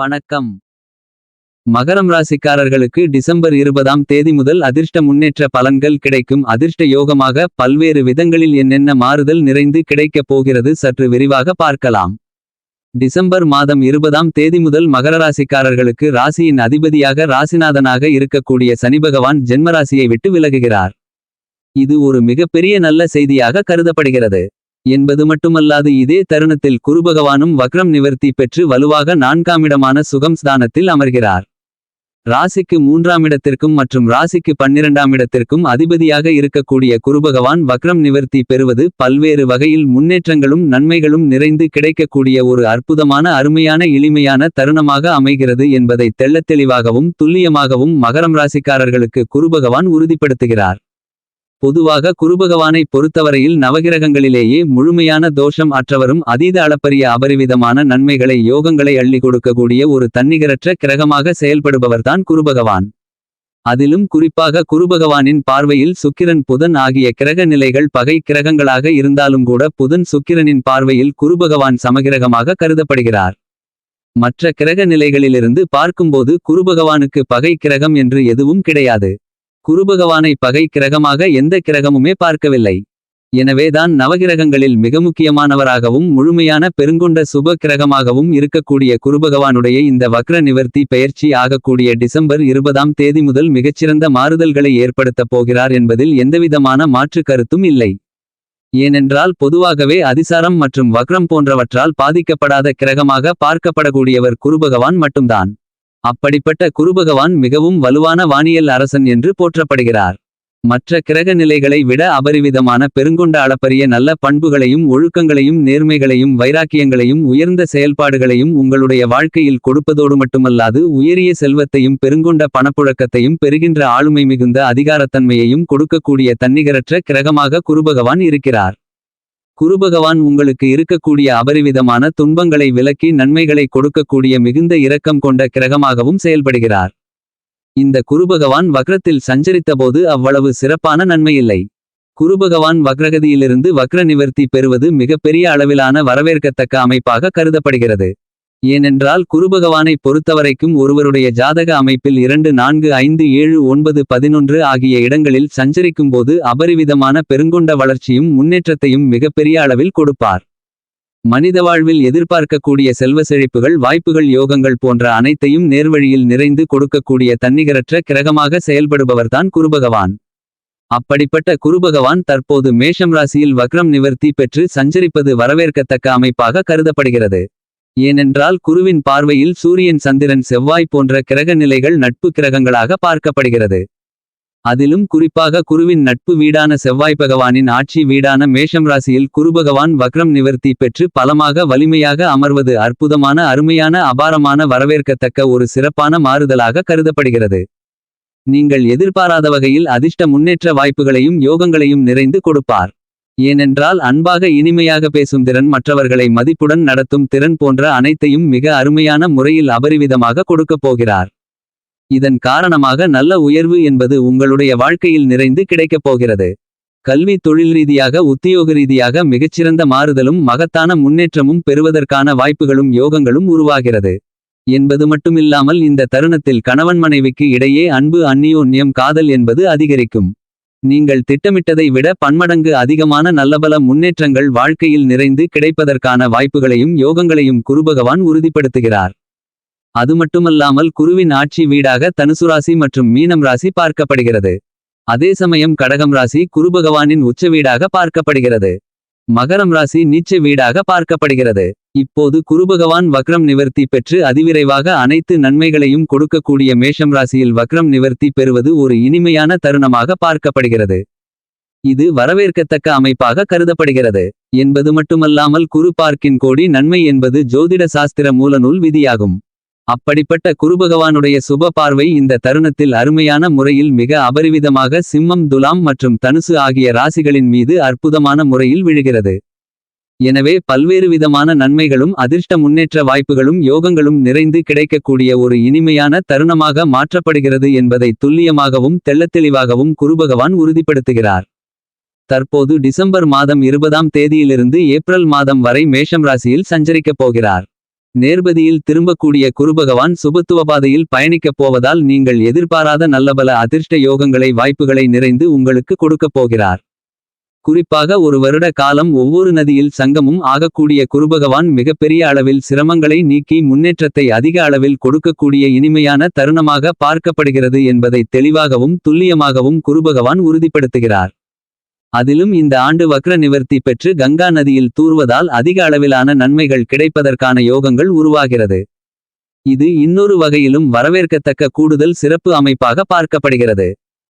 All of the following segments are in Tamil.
வணக்கம். மகரம் ராசிக்காரர்களுக்கு டிசம்பர் இருபதாம் தேதி முதல் அதிர்ஷ்ட முன்னேற்ற பலன்கள் கிடைக்கும். அதிர்ஷ்ட யோகமாக பல்வேறு விதங்களில் என்னென்ன மாறுதல் நிறைந்து கிடைக்கப் போகிறது சற்று விரிவாக பார்க்கலாம். டிசம்பர் மாதம் இருபதாம் தேதி முதல் மகர ராசிக்காரர்களுக்கு ராசியின் அதிபதியாக ராசிநாதனாக இருக்கக்கூடிய சனிபகவான் ஜென்மராசியை விட்டு விலகுகிறார். இது ஒரு மிகப்பெரிய நல்ல செய்தியாக கருதப்படுகிறது. என்பது மட்டுமல்லாது இதே தருணத்தில் குருபகவானும் வக்ரம் நிவர்த்தி பெற்று வலுவாக நான்காமிடமான சுகம் ஸ்தானத்தில் அமர்கிறார். ராசிக்கு மூன்றாம் இடத்திற்கும் மற்றும் ராசிக்கு பன்னிரண்டாம் இடத்திற்கும் அதிபதியாக இருக்கக்கூடிய குருபகவான் வக்ரம் நிவர்த்தி பெறுவது பல்வேறு வகையில் முன்னேற்றங்களும் நன்மைகளும் நிறைந்து கிடைக்கக்கூடிய ஒரு அற்புதமான அருமையான எளிமையான தருணமாக அமைகிறது என்பதை தெள்ளத்தெளிவாகவும் துல்லியமாகவும் மகரம் ராசிக்காரர்களுக்கு குருபகவான் உறுதிப்படுத்துகிறார். பொதுவாக குருபகவானை பொறுத்தவரையில் நவகிரகங்களிலேயே முழுமையான தோஷம் அற்றவரும் அதீத அளப்பரிய அபரிவிதமான நன்மைகளை யோகங்களை அள்ளி கொடுக்கக்கூடிய ஒரு தன்னிகரற்ற கிரகமாக செயல்படுபவர்தான் குருபகவான். அதிலும் குறிப்பாக குருபகவானின் பார்வையில் சுக்கிரன் புதன் ஆகிய கிரக நிலைகள் பகை கிரகங்களாக இருந்தாலும் கூட புதன் சுக்கிரனின் பார்வையில் குருபகவான் சமகிரகமாக கருதப்படுகிறார். மற்ற கிரக நிலைகளிலிருந்து பார்க்கும்போது குருபகவானுக்கு பகை கிரகம் என்று எதுவும் கிடையாது. குருபகவானை பகை கிரகமாக எந்த கிரகமுமே பார்க்கவில்லை. எனவேதான் நவகிரகங்களில் மிக முக்கியமானவராகவும் முழுமையான பெருங்கொண்ட சுப கிரகமாகவும் இருக்கக்கூடிய குருபகவானுடைய இந்த வக்ர நிவர்த்தி பெயர்ச்சி ஆகக்கூடிய டிசம்பர் இருபதாம் தேதி முதல் மிகச்சிறந்த மாறுதல்களை ஏற்படுத்தப் போகிறார் என்பதில் எந்தவிதமான மாற்று கருத்தும் இல்லை. ஏனென்றால் பொதுவாகவே அதிசாரம் மற்றும் வக்ரம் போன்றவற்றால் பாதிக்கப்படாத கிரகமாக பார்க்கப்படக்கூடியவர் குருபகவான் மட்டும்தான். அப்படிப்பட்ட குருபகவான் மிகவும் வலுவான வானியல் அரசன் என்று போற்றப்படுகிறார். மற்ற கிரக நிலைகளை விட அபரிவிதமான பெருங்கொண்ட அளப்பரிய நல்ல பண்புகளையும் ஒழுக்கங்களையும் நேர்மைகளையும் வைராக்கியங்களையும் உயர்ந்த செயல்பாடுகளையும் உங்களுடைய வாழ்க்கையில் கொடுப்பதோடு மட்டுமல்லாது உயரிய செல்வத்தையும் பெருங்கொண்ட பணப்புழக்கத்தையும் பெறுகின்ற ஆளுமை மிகுந்த அதிகாரத்தன்மையையும் கொடுக்கக்கூடிய தன்னிகரற்ற கிரகமாக குருபகவான் இருக்கிறார். குருபகவான் உங்களுக்கு இருக்கக்கூடிய அபரிவிதமான துன்பங்களை விலக்கி நன்மைகளை கொடுக்கக்கூடிய மிகுந்த இரக்கம் கொண்ட கிரகமாகவும் செயல்படுகிறார். இந்த குருபகவான் வக்ரத்தில் சஞ்சரித்தபோது அவ்வளவு சிறப்பான நன்மையில்லை. குருபகவான் வக்ரகதியிலிருந்து வக்ர நிவர்த்தி பெறுவது மிகப்பெரிய அளவிலான வரவேற்கத்தக்க அமைப்பாக கருதப்படுகிறது. ஏனென்றால் குருபகவானை பொறுத்தவரைக்கும் ஒருவருடைய ஜாதக அமைப்பில் இரண்டு நான்கு ஐந்து ஏழு ஒன்பது பதினொன்று ஆகிய இடங்களில் சஞ்சரிக்கும்போது அபரிவிதமான பெருங்கொண்ட வளர்ச்சியும் முன்னேற்றத்தையும் மிகப்பெரிய அளவில் கொடுப்பார். மனித வாழ்வில் எதிர்பார்க்கக்கூடிய செல்வ செழிப்புகள் வாய்ப்புகள் யோகங்கள் போன்ற அனைத்தையும் நேர்வழியில் நிறைந்து கொடுக்கக்கூடிய தன்னிகரற்ற கிரகமாக செயல்படுபவர்தான் குருபகவான். அப்படிப்பட்ட குருபகவான் தற்போது மேஷம் ராசியில் வக்ரம் நிவர்த்தி பெற்று சஞ்சரிப்பது வரவேற்கத்தக்க அமைப்பாக கருதப்படுகிறது. ஏனென்றால் குருவின் பார்வையில் சூரியன் சந்திரன் செவ்வாய் போன்ற கிரக நிலைகள் நட்பு கிரகங்களாக பார்க்கப்படுகிறது. அதிலும் குறிப்பாக குருவின் நட்பு வீடான செவ்வாய் பகவானின் ஆட்சி வீடான மேஷம் ராசியில் குருபகவான் வக்ரம் நிவர்த்தி பெற்று பலமாக வலிமையாக அமர்வது அற்புதமான அருமையான அபாரமான வரவேற்கத்தக்க ஒரு சிறப்பான மாறுதலாக கருதப்படுகிறது. நீங்கள் எதிர்பாராத வகையில் அதிர்ஷ்ட முன்னேற்ற வாய்ப்புகளையும் யோகங்களையும் நிறைந்து கொடுப்பார். ஏனென்றால் அன்பாக இனிமையாக பேசும் திறன் மற்றவர்களை மதிப்புடன் நடத்தும் திறன் போன்ற அனைத்தையும் மிக அருமையான முறையில் அபரிவிதமாக கொடுக்கப் போகிறார். இதன் காரணமாக நல்ல உயர்வு என்பது உங்களுடைய வாழ்க்கையில் நிறைந்து கிடைக்கப் போகிறது. கல்வி தொழில் ரீதியாக உத்தியோக ரீதியாக மிகச்சிறந்த மாறுதலும் மகத்தான முன்னேற்றமும் பெறுவதற்கான வாய்ப்புகளும் யோகங்களும் உருவாகிறது. என்பது மட்டுமில்லாமல் இந்த தருணத்தில் கணவன் மனைவிக்கு இடையே அன்பு அந்நியோன்யம் காதல் என்பது அதிகரிக்கும். நீங்கள் திட்டமிட்டதை விட பன்மடங்கு அதிகமான நல்லபல முன்னேற்றங்கள் வாழ்க்கையில் நிறைந்து கிடைப்பதற்கான வாய்ப்புகளையும் யோகங்களையும் குருபகவான் உறுதிப்படுத்துகிறார். அது மட்டுமல்லாமல் குருவின் ஆட்சி வீடாக தனுசுராசி மற்றும் மீனம் ராசி பார்க்கப்படுகிறது. அதே சமயம் கடகம் ராசி குருபகவானின் உச்ச வீடாக பார்க்கப்படுகிறது. மகரம் ராசி நீச்ச வீடாக பார்க்கப்படுகிறது. இப்போது குருபகவான் வக்ரம் நிவர்த்தி பெற்று அதிவிரைவாக அனைத்து நன்மைகளையும் கொடுக்கக்கூடிய மேஷம் ராசியில் வக்ரம் நிவர்த்தி பெறுவது ஒரு இனிமையான தருணமாக பார்க்கப்படுகிறது. இது வரவேற்கத்தக்க அமைப்பாக கருதப்படுகிறது. என்பது மட்டுமல்லாமல் குரு பார்க்கின் கோடி நன்மை என்பது ஜோதிட சாஸ்திர மூலநூல் விதியாகும். அப்படிப்பட்ட குருபகவானுடைய சுப பார்வை இந்த தருணத்தில் அருமையான முறையில் மிக அபரிவிதமாக சிம்மம் துலாம் மற்றும் தனுசு ஆகிய ராசிகளின் மீது அற்புதமான முறையில் விழுகிறது. எனவே பல்வேறு விதமான நன்மைகளும் அதிர்ஷ்ட முன்னேற்ற வாய்ப்புகளும் யோகங்களும் நிறைந்து கிடைக்கக்கூடிய ஒரு இனிமையான தருணமாக மாற்றப்படுகிறது என்பதை துல்லியமாகவும் தெள்ளத்தெளிவாகவும் குருபகவான் உறுதிப்படுத்துகிறார். தற்போது டிசம்பர் மாதம் இருபதாம் தேதியிலிருந்து ஏப்ரல் மாதம் வரை மேஷம் ராசியில் சஞ்சரிக்கப் போகிறார். நேர்பதியில் திரும்பக்கூடிய குருபகவான் சுபத்துவ பாதையில் பயணிக்கப் போவதால் நீங்கள் எதிர்பாராத நல்லபல அதிர்ஷ்ட யோகங்களை வாய்ப்புகளை நிறைந்து உங்களுக்கு கொடுக்கப் போகிறார். குறிப்பாக ஒரு வருட காலம் ஒவ்வொரு நதியில் சங்கமும் ஆகக்கூடிய குருபகவான் மிகப்பெரிய அளவில் சிரமங்களை நீக்கி முன்னேற்றத்தை அதிக அளவில் கொடுக்கக்கூடிய இனிமையான தருணமாக பார்க்கப்படுகிறது என்பதை தெளிவாகவும் துல்லியமாகவும் குருபகவான் உறுதிப்படுத்துகிறார். அதிலும் இந்த ஆண்டு வக்ர நிவர்த்தி பெற்று கங்கா நதியில் தூர்வதால் அதிக அளவிலான நன்மைகள் கிடைப்பதற்கான யோகங்கள் உருவாகிறது. இது இன்னொரு வகையிலும் வரவேற்கத்தக்க கூடுதல் சிறப்பு அமைப்பாக பார்க்கப்படுகிறது.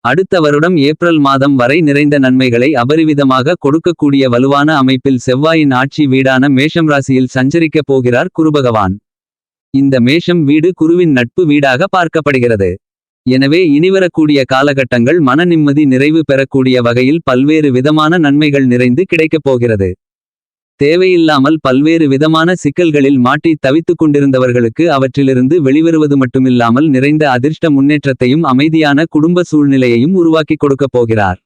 அடுத்த வருடம் ஏப்ரல் மாதம் வரை நிறைந்த நன்மைகளை அபரிவிதமாக கொடுக்கக்கூடிய வலுவான அமைப்பில் செவ்வாயின் ஆட்சி வீடான மேஷம் ராசியில் சஞ்சரிக்கப் போகிறார் குருபகவான். இந்த மேஷம் வீடு குருவின் நட்பு வீடாக பார்க்கப்படுகிறது. எனவே இனிவரக்கூடிய காலகட்டங்கள் மன நிம்மதி நிறைவு பெறக்கூடிய வகையில் பல்வேறு விதமான நன்மைகள் நிறைந்து கிடைக்கப் போகிறது. தேவையில்லாமல் பல்வேறு விதமான சிக்கல்களில் மாட்டி தவித்துக் கொண்டிருந்தவர்களுக்கு அவற்றிலிருந்து வெளிவருவது மட்டுமில்லாமல் நிறைந்த அதிர்ஷ்ட முன்னேற்றத்தையும் அமைதியான குடும்ப சூழ்நிலையையும் உருவாக்கிக் கொடுக்கப் போகிறார்.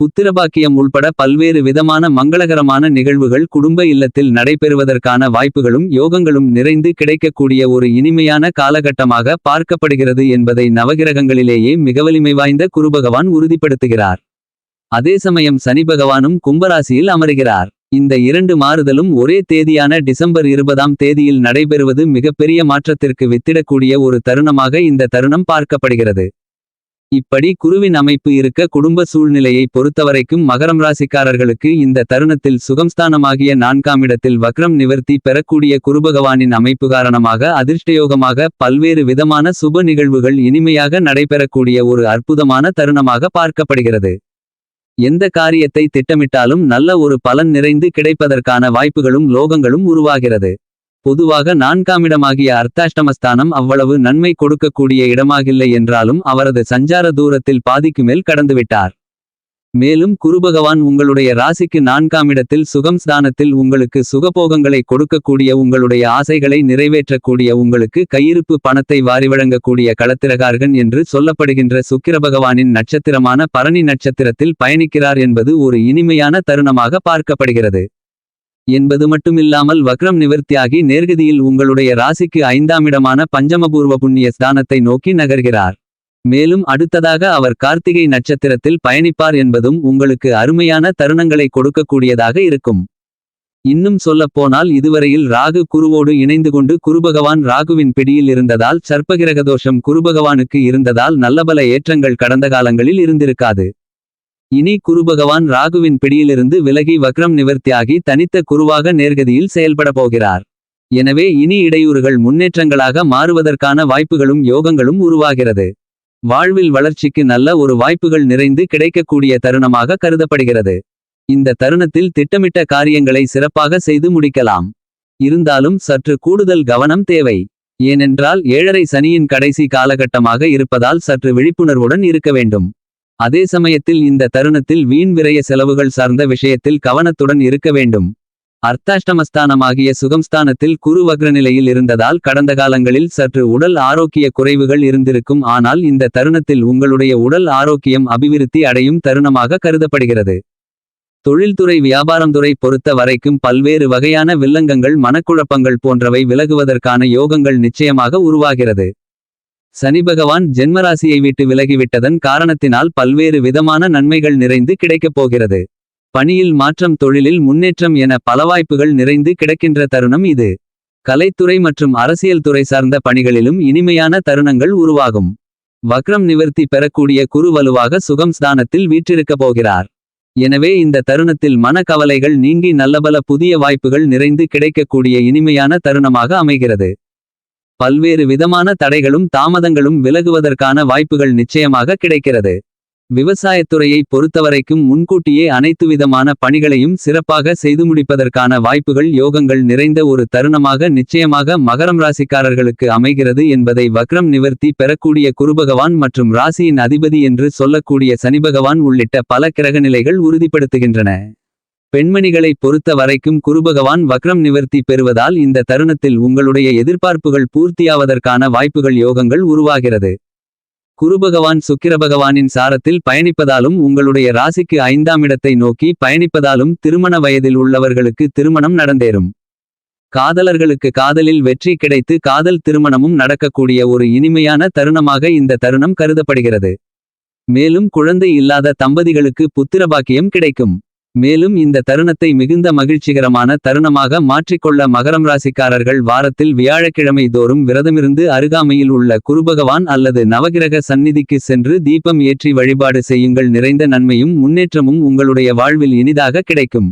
புத்திரபாக்கியம் உள்பட பல்வேறு விதமான மங்களகரமான நிகழ்வுகள் குடும்ப இல்லத்தில் நடைபெறுவதற்கான வாய்ப்புகளும் யோகங்களும் நிறைந்து கிடைக்கக்கூடிய ஒரு இனிமையான காலகட்டமாக பார்க்கப்படுகிறது என்பதை நவகிரகங்களிலேயே மிகவலிமை வாய்ந்த குருபகவான் உறுதிப்படுத்துகிறார். அதே சமயம் சனி பகவானும் கும்பராசியில் அமருகிறார். இந்த இரண்டு மாறுதலும் ஒரே தேதியான டிசம்பர் இருபதாம் தேதியில் நடைபெறுவது மிகப்பெரிய மாற்றத்திற்கு வித்திடக்கூடிய ஒரு தருணமாக இந்த தருணம் பார்க்கப்படுகிறது. இப்படி குருவின் அமைப்பு இருக்க குடும்ப சூழ்நிலையை பொறுத்தவரைக்கும் மகரம் ராசிக்காரர்களுக்கு இந்த தருணத்தில் சுகம்ஸ்தானமாகிய நான்காம் இடத்தில் வக்ரம் நிவர்த்தி பெறக்கூடிய குருபகவானின் அமைப்பு காரணமாக அதிர்ஷ்டயோகமாக பல்வேறு விதமான சுப நிகழ்வுகள் இனிமையாக நடைபெறக்கூடிய ஒரு அற்புதமான தருணமாக பார்க்கப்படுகிறது. எந்த காரியத்தை திட்டமிட்டாலும் நல்ல ஒரு பலன் நிறைந்து கிடைப்பதற்கான வாய்ப்புகளும் லோகங்களும் உருவாகிறது. பொதுவாக நான்காமிடமாகிய அர்த்தாஷ்டமஸ்தானம் அவ்வளவு நன்மை கொடுக்கக்கூடிய இடமாகில்லை என்றாலும் அவரது சஞ்சார தூரத்தில் பாதிக்கு மேல் கடந்துவிட்டார். மேலும் குருபகவான் உங்களுடைய ராசிக்கு நான்காமிடத்தில் சுகம் ஸ்தானத்தில் உங்களுக்கு சுகபோகங்களை கொடுக்கக்கூடிய உங்களுடைய ஆசைகளை நிறைவேற்றக்கூடிய உங்களுக்கு கையிருப்பு பணத்தை வாரி வழங்கக்கூடிய களத்திரகார்கன் என்று சொல்லப்படுகின்ற சுக்கிரபகவானின் நட்சத்திரமான பரணி நட்சத்திரத்தில் பயணிக்கிறார் என்பது ஒரு இனிமையான தருணமாக பார்க்கப்படுகிறது. என்பது மட்டுமில்லாமல் வக்ரம் நிவர்த்தியாகி நேர்கதியில் உங்களுடைய ராசிக்கு ஐந்தாமிடமான பஞ்சமபூர்வ புண்ணிய ஸ்தானத்தை நோக்கி நகர்கிறார். மேலும் அடுத்ததாக அவர் கார்த்திகை நட்சத்திரத்தில் பயணிப்பார் என்பதும் உங்களுக்கு அருமையான தருணங்களை கொடுக்கக்கூடியதாக இருக்கும். இன்னும் சொல்லப்போனால் இதுவரையில் ராகு குருவோடு இணைந்து கொண்டு குருபகவான் ராகுவின் பிடியில் இருந்ததால் சர்ப்பகிரகதோஷம் குருபகவானுக்கு இருந்ததால் நல்லபல ஏற்றங்கள் கடந்த காலங்களில் இருந்திருக்காது. இனி குருபகவான் ராகுவின் பிடியிலிருந்து விலகி வக்ரம் நிவர்த்தியாகி தனித்த குருவாக நேர்கதியில் செயல்பட போகிறார். எனவே இனி இடையூறுகள் முன்னேற்றங்களாக மாறுவதற்கான வாய்ப்புகளும் யோகங்களும் உருவாகிறது. வாழ்வில் வளர்ச்சிக்கு நல்ல ஒரு வாய்ப்புகள் நிறைந்து கிடைக்கக்கூடிய தருணமாக கருதப்படுகிறது. இந்த தருணத்தில் திட்டமிட்ட காரியங்களை சிறப்பாக செய்து முடிக்கலாம். இருந்தாலும் சற்று கூடுதல் கவனம் தேவை. ஏனென்றால் ஏழரை சனியின் கடைசி காலகட்டமாக இருப்பதால் சற்று விழிப்புணர்வுடன் இருக்க வேண்டும். அதே சமயத்தில் இந்த தருணத்தில் வீண் விரய செலவுகள் சார்ந்த விஷயத்தில் கவனத்துடன் இருக்க வேண்டும். அர்த்தாஷ்டமஸ்தானமாகிய சுகம்ஸ்தானத்தில் குரு வக்ரநிலையில் இருந்ததால் கடந்த காலங்களில் சற்று உடல் ஆரோக்கிய குறைவுகள் இருந்திருக்கும். ஆனால் இந்த தருணத்தில் உங்களுடைய உடல் ஆரோக்கியம் அபிவிருத்தி அடையும் தருணமாக கருதப்படுகிறது. தொழில்துறை வியாபாரம்துறை பொறுத்த வரைக்கும் பல்வேறு வகையான வில்லங்கங்கள் மனக்குழப்பங்கள் போன்றவை விலகுவதற்கான யோகங்கள் நிச்சயமாக உருவாகிறது. சனி பகவான் ஜென்மராசியை விட்டு விலகிவிட்டதன் காரணத்தினால் பல்வேறு விதமான நன்மைகள் நிறைந்து கிடைக்கப் போகிறது. பணியில் மாற்றம் தொழிலில் முன்னேற்றம் என பல வாய்ப்புகள் நிறைந்து கிடக்கின்ற தருணம் இது. கலைத்துறை மற்றும் அரசியல் துறை சார்ந்த பணிகளிலும் இனிமையான தருணங்கள் உருவாகும். வக்ரம் நிவர்த்தி பெறக்கூடிய குரு வலுவாக சுகம் ஸ்தானத்தில் வீற்றிருக்கப் போகிறார். எனவே இந்த தருணத்தில் மன கவலைகள் நீங்கி நல்லபல புதிய வாய்ப்புகள் நிறைந்து கிடைக்கக்கூடிய இனிமையான தருணமாக அமைகிறது. பல்வேறு விதமான தடைகளும் தாமதங்களும் விலகுவதற்கான வாய்ப்புகள் நிச்சயமாக கிடைக்கிறது. விவசாயத்துறையை பொறுத்தவரைக்கும் முன்கூட்டியே அனைத்து விதமான பணிகளையும் சிறப்பாக செய்து முடிப்பதற்கான வாய்ப்புகள் யோகங்கள் நிறைந்த ஒரு தருணமாக நிச்சயமாக மகரம் ராசிக்காரர்களுக்கு அமைகிறது என்பதை வக்ரம் நிவர்த்தி பெறக்கூடிய குருபகவான் மற்றும் ராசியின் அதிபதி என்று சொல்லக்கூடிய சனிபகவான் உள்ளிட்ட பல கிரகநிலைகள் உறுதிப்படுத்துகின்றன. பெண்மணிகளை பொறுத்த வரைக்கும் குருபகவான் வக்ரம் நிவர்த்தி பெறுவதால் இந்த தருணத்தில் உங்களுடைய எதிர்பார்ப்புகள் பூர்த்தியாவதற்கான வாய்ப்புகள் யோகங்கள் உருவாகிறது குருபகவான் சுக்கிரபகவானின் சாரத்தில் பயணிப்பதாலும் உங்களுடைய ராசிக்கு ஐந்தாம் இடத்தை நோக்கி பயணிப்பதாலும் திருமண வயதில் உள்ளவர்களுக்கு திருமணம் நடந்தேறும் காதலர்களுக்கு காதலில் வெற்றி கிடைத்து காதல் திருமணமும் நடக்கக்கூடிய ஒரு இனிமையான தருணமாக இந்த தருணம் கருதப்படுகிறது. மேலும் குழந்தை இல்லாத தம்பதிகளுக்கு புத்திரபாக்கியம் கிடைக்கும். மேலும் இந்த தருணத்தை மிகுந்த மகிழ்ச்சிகரமான தருணமாக மாற்றிக்கொள்ள மகரம் ராசிக்காரர்கள் வாரத்தில் வியாழக்கிழமை தோறும் விரதமிருந்து அருகாமையில் உள்ள குருபகவான் அல்லது நவகிரக சந்நிதிக்கு சென்று தீபம் ஏற்றி வழிபாடு செய்யுங்கள் நிறைந்த நன்மையும் முன்னேற்றமும் உங்களுடைய வாழ்வில் இனிதாக கிடைக்கும்.